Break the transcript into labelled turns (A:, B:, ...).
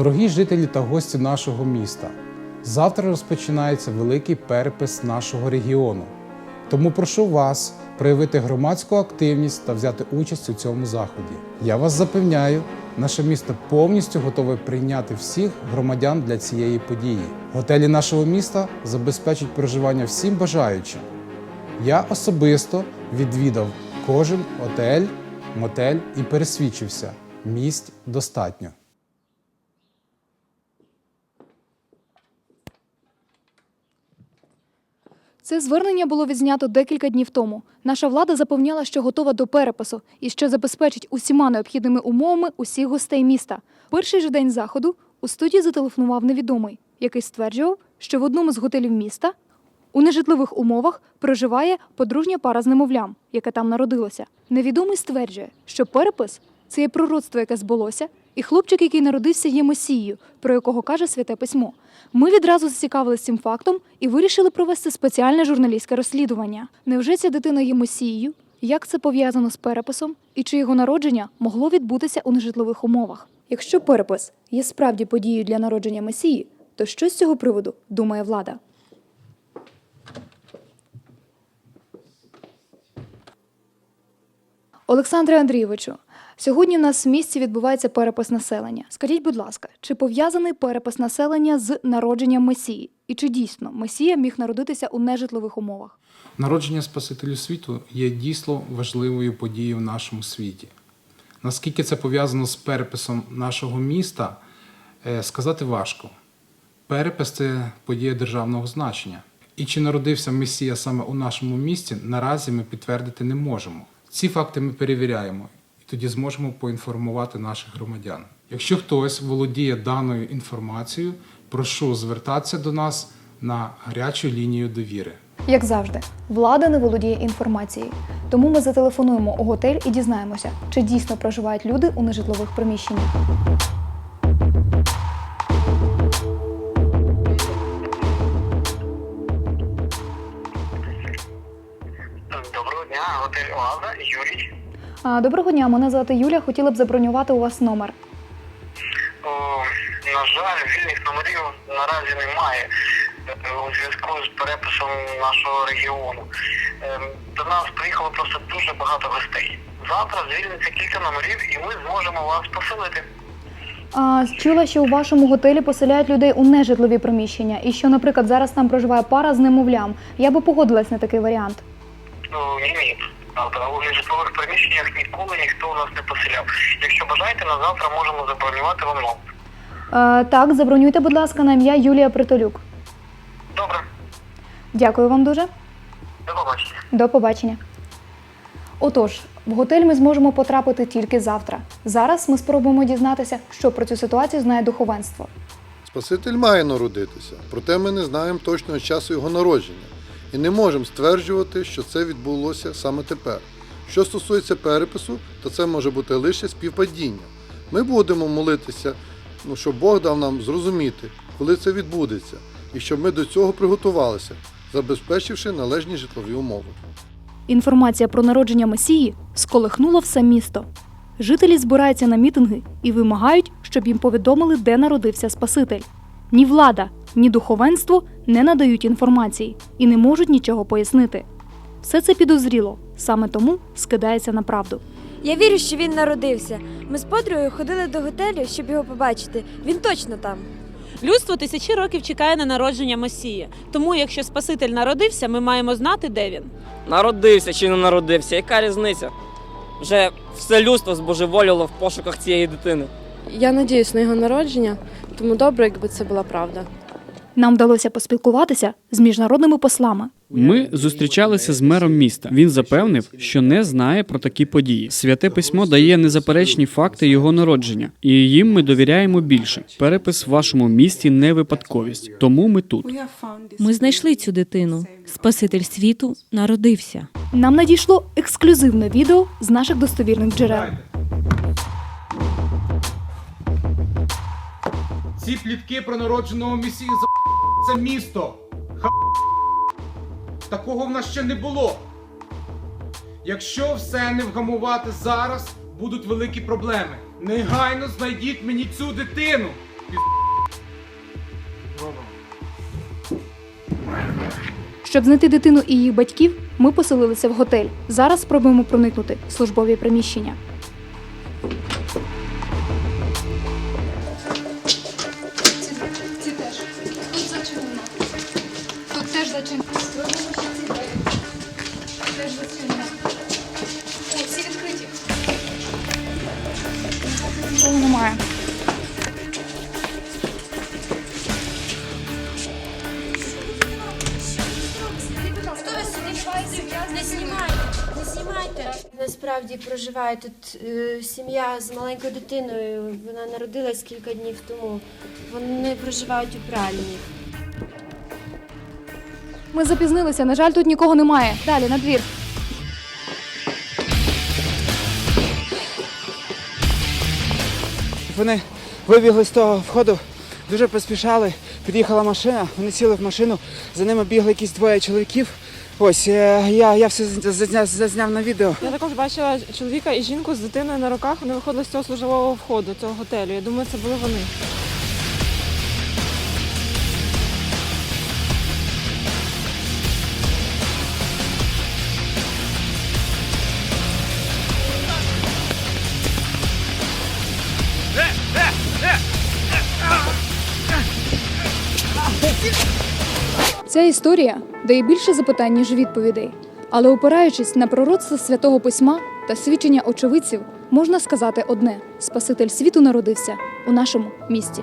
A: Дорогі жителі та гості нашого міста, завтра розпочинається великий перепис нашого регіону. Тому прошу вас проявити громадську активність та взяти участь у цьому заході. Я вас запевняю, наше місто повністю готове прийняти всіх громадян для цієї події. Готелі нашого міста забезпечать проживання всім бажаючим. Я особисто відвідав кожен отель, мотель і пересвідчився, місць достатньо.
B: Це звернення було відзнято декілька днів тому. Наша влада запевняла, що готова до перепису і що забезпечить усіма необхідними умовами усіх гостей міста. Перший же день заходу у студії зателефонував невідомий, який стверджував, що в одному з готелів міста у нежитлових умовах проживає подружня пара з немовлям, яке там народилося. Невідомий стверджує, що перепис це є пророцтво, яке збулося, і хлопчик, який народився, є месією, про якого каже святе письмо. Ми відразу зацікавилися цим фактом і вирішили провести спеціальне журналістське розслідування. Невже ця дитина є месією? Як це пов'язано з переписом? І чи його народження могло відбутися у нежитлових умовах? Якщо перепис є справді подією для народження месії, то що з цього приводу думає влада? Олександре Андрійовичу, сьогодні в нас в місті відбувається перепис населення. Скажіть, будь ласка, чи пов'язаний перепис населення з народженням Месії? І чи дійсно Месія міг народитися у нежитлових умовах?
A: Народження Спасителю світу є дійсно важливою подією в нашому світі. Наскільки це пов'язано з переписом нашого міста, е, сказати важко. Перепис це подія державного значення. І чи народився Месія саме у нашому місті, наразі ми підтвердити не можемо. Ці факти ми перевіряємо тоді зможемо поінформувати наших громадян. Якщо хтось володіє даною інформацією, прошу звертатися до нас на гарячу лінію довіри.
B: Як завжди, влада не володіє інформацією. Тому ми зателефонуємо у готель і дізнаємося, чи дійсно проживають люди у нежитлових приміщеннях.
C: Доброго дня, готель Оаза, Юрій.
B: Доброго дня, мене звати Юля. Хотіла б забронювати у вас номер.
C: О, на жаль, вільних номерів наразі немає у зв'язку з переписом нашого регіону. Ем, До нас приїхало просто дуже багато гостей. Завтра звільниться кілька номерів і ми зможемо вас поселити.
B: А, чула, що у вашому готелі поселяють людей у нежитлові приміщення, і що, наприклад, зараз там проживає пара з немовлям. Я би погодилась на такий варіант.
C: Ну, ні, ні. Правда, у нежитлових приміщеннях ніколи ніхто у нас не поселяв. Якщо бажаєте, на завтра можемо забронювати вам номер.
B: А, так, забронюйте, будь ласка, на ім'я Юлія Притолюк.
C: Добре,
B: Дякую вам дуже.
C: до побачення.
B: До побачення. Отож, в готель ми зможемо потрапити тільки завтра. Зараз ми спробуємо дізнатися, що про цю ситуацію знає духовенство.
D: Спаситель має народитися, проте ми не знаємо точного часу його народження і не можемо стверджувати, що це відбулося саме тепер. Що стосується перепису, то це може бути лише співпадіння. Ми будемо молитися, ну, щоб Бог дав нам зрозуміти, коли це відбудеться, і щоб ми до цього приготувалися, забезпечивши належні житлові умови.
B: Інформація про народження Месії сколихнула все місто. Жителі збираються на мітинги і вимагають, щоб їм повідомили, де народився Спаситель. Ні влада, ні духовенство не надають інформації і не можуть нічого пояснити. Все це підозріло, саме тому скидається на правду.
E: Я вірю, що він народився. Ми з подругою ходили до готелю, щоб його побачити. Він точно там.
F: Людство тисячі років чекає на народження Месії. Тому, якщо Спаситель народився, ми маємо знати, де він.
G: Народився чи не народився, яка різниця? Вже все людство збожеволіло в пошуках цієї дитини.
H: Я надіюсь на його народження, тому добре, якби це була правда.
B: Нам вдалося поспілкуватися з міжнародними послами.
I: Ми зустрічалися з мером міста. Він запевнив, що не знає про такі події. Святе письмо дає незаперечні факти його народження, і їм ми довіряємо більше. Перепис в вашому місті не випадковість, тому ми тут.
J: Ми знайшли цю дитину. Спаситель світу народився.
B: Нам надійшло ексклюзивне відео з наших достовірних джерел.
A: Ці плітки про народженого за це місто. Ха... Такого в нас ще не було. Якщо все не вгамувати зараз, будуть великі проблеми. Негайно знайдіть мені цю дитину.
B: Щоб знайти дитину і її батьків, ми поселилися в готель. Зараз спробуємо проникнути в службові приміщення. Всі відкриті. Нікого немає.
E: Не знімайте. Насправді проживає тут е, сім'я з маленькою дитиною. Вона народилась кілька днів тому. Вони проживають у пральні.
B: Ми запізнилися, на жаль, тут нікого немає. Далі, на двір.
K: Вони вибігли з того входу, дуже поспішали. Під'їхала машина, вони сіли в машину, за ними бігли якісь двоє чоловіків. Ось е, я, я все зазняв, зазняв на відео.
H: Я також бачила чоловіка і жінку з дитиною на руках. Вони виходили з цього службового входу, цього готелю. Я думаю, це були вони.
B: Ця історія дає більше запитань, ніж відповідей. Але опираючись на пророцтво святого письма та свідчення очевидців, можна сказати одне: Спаситель світу народився у нашому місті.